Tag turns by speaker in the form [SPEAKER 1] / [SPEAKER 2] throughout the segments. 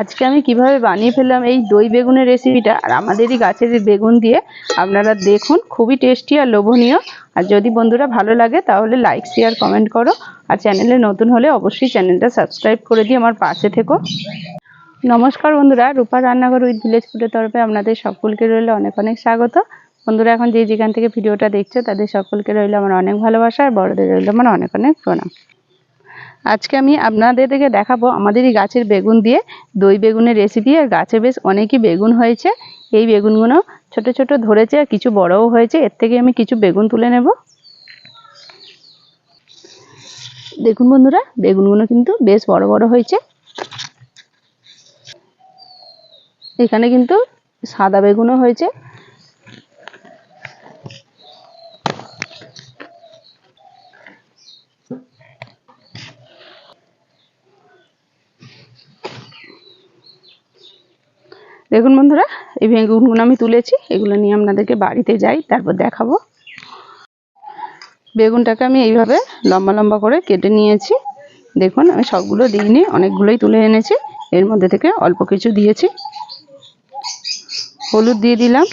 [SPEAKER 1] আজকে আমি কীভাবে বানিয়ে ফেললাম এই দই বেগুনের রেসিপিটা আর আমাদেরই গাছের এই বেগুন দিয়ে আপনারা দেখুন, খুবই টেস্টি আর লোভনীয়। আর যদি বন্ধুরা ভালো লাগে, তাহলে লাইক শেয়ার কমেন্ট করো। আর চ্যানেলে নতুন হলে অবশ্যই চ্যানেলটা সাবস্ক্রাইব করে দিয়ে আমার পাশে থেকো। নমস্কার বন্ধুরা, রূপা রান্নাঘর উইথ ভিলেজ ফুডের তরফে আপনাদের সকলকে রইল অনেক অনেক স্বাগত। বন্ধুরা, এখন যে যেখান থেকে ভিডিওটা দেখছ, তাদের সকলকে রইল আমার অনেক ভালোবাসা, আর বড়দের রইল আমার অনেক অনেক প্রণাম। আজকে আমি আপনাদের থেকে দেখাবো আমাদের এই গাছের বেগুন দিয়ে দই বেগুনের রেসিপি আর গাছে বেশ অনেকই বেগুন হয়েছে। এই বেগুনগুলো ছোট ছোট ধরেছে আর কিছু বড়ও হয়েছে। এর থেকে আমি কিছু বেগুন তুলে নেব। দেখুন বন্ধুরা, বেগুনগুলো কিন্তু বেশ বড় বড় হয়েছে। এখানে কিন্তু সাদা বেগুনও হয়েছে। দেখুন বন্ধুরা, এই বেগুনগুলো আমি তুলেছি, এগুলো নিয়ে আপনাদেরকে বাড়িতে যাই, তারপর দেখাবো। বেগুনটাকে আমি এইভাবে লম্বা লম্বা করে কেটে নিয়েছি। দেখুন, আমি সবগুলো দিইনি, অনেকগুলোই তুলে এনেছি, এর মধ্যে থেকে অল্প কিছু দিয়েছি। হলুদ দিয়ে দিলাম,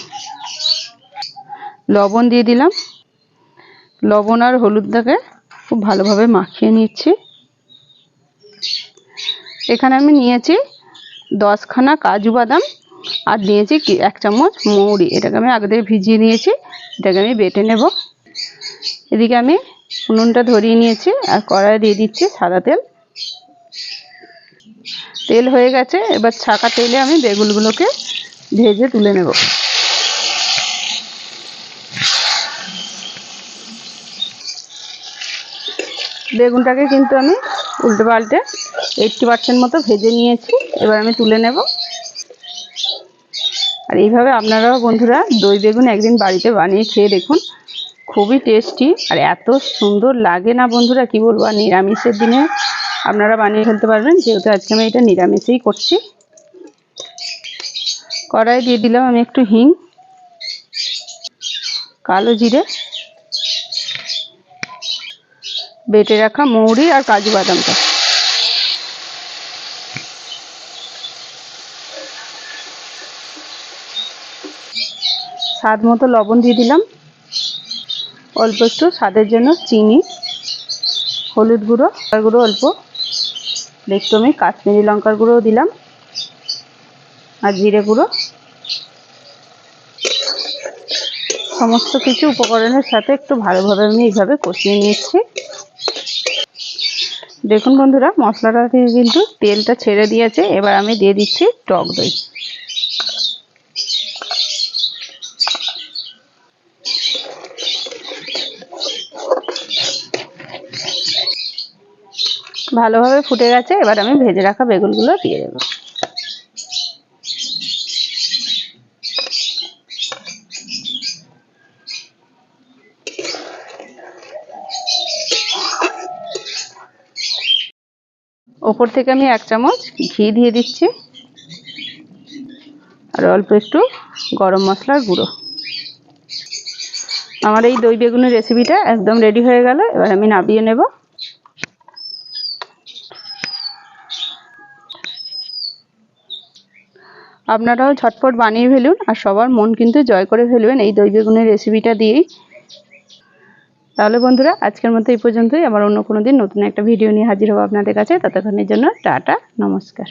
[SPEAKER 1] লবণ দিয়ে দিলাম। লবণ আর হলুদটাকে খুব ভালোভাবে মাখিয়ে নিচ্ছি। এখানে আমি নিয়েছি দশখানা কাজু বাদাম আর নিয়েছি এক চামচ মৌরি। এটাকে আমি আগে থেকে ভিজিয়ে নিয়েছি, এটাকে আমি বেটে নেব। এদিকে আমি উনুনটা ধরিয়ে নিয়েছি আর কড়াই দিয়ে দিচ্ছি সাদা তেল। তেল হয়ে গেছে, এবার ছাকা তেলে আমি বেগুনগুলোকে ভেজে তুলে নেব। বেগুনটাকে কিন্তু আমি উল্টে পাল্টে এইটটি পার্সেন্ট মতো ভেজে নিয়েছি, এবার আমি তুলে নেব। আর এইভাবে আপনারাও বন্ধুরা দই বেগুন একদিন বাড়িতে বানিয়ে খেয়ে দেখুন। খুবই টেস্টি আর এত সুন্দর লাগে না বন্ধুরা, কি বলব? আর নিরামিষের দিনে আপনারা বানিয়ে ফেলতে পারবেন। যেহেতু আজকে আমি এটা নিরামিষেই করছি। কড়াই দিয়ে দিলাম আমি একটু হিং, কালো জিরে, বেটে রাখা মৌরি আর কাজু বাদামটা। স্বাদ মতো লবণ দিয়ে দিলাম। অল্প একটু স্বাদের জন্য চিনি, হলুদ গুঁড়ো, লঙ্কার গুঁড়ো অল্প। একটু আমি কাশ্মীরি লঙ্কার গুঁড়োও দিলাম আর জিরে গুঁড়ো। সমস্ত কিছু উপকরণের সাথে একটু ভালোভাবে আমি এইভাবে কষিয়ে নিচ্ছি দেখুন বন্ধুরা, মশলাটা থেকে কিন্তু তেলটা ছেড়ে দিয়েছে, এবার আমি দিয়ে দিচ্ছি টক দই। ভালোভাবে ফুটে গেছে, এবার আমি ভেজে রাখা বেগুনগুলো দিয়ে দেবো। ওপর থেকে আমি এক চামচ ঘি দিয়ে দিচ্ছি, আর অল্প একটু গরম মশলার গুঁড়ো। আমার এই দই বেগুনের রেসিপিটা একদম রেডি হয়ে গেল, এবার আমি নাবিয়ে নেব। আপনারাও ঝটপট বানিয়ে ফেলুন আর সবার মন কিন্তু জয় করে ফেলবেন এই দই বেগুনের রেসিপিটা দিয়েই। তাহলে বন্ধুরা, আজকের মতো এই পর্যন্তই। আবার অন্য কোনো দিন নতুন একটা ভিডিও নিয়ে হাজির হব আপনাদের কাছে। ততক্ষণের জন্য টাটা, নমস্কার।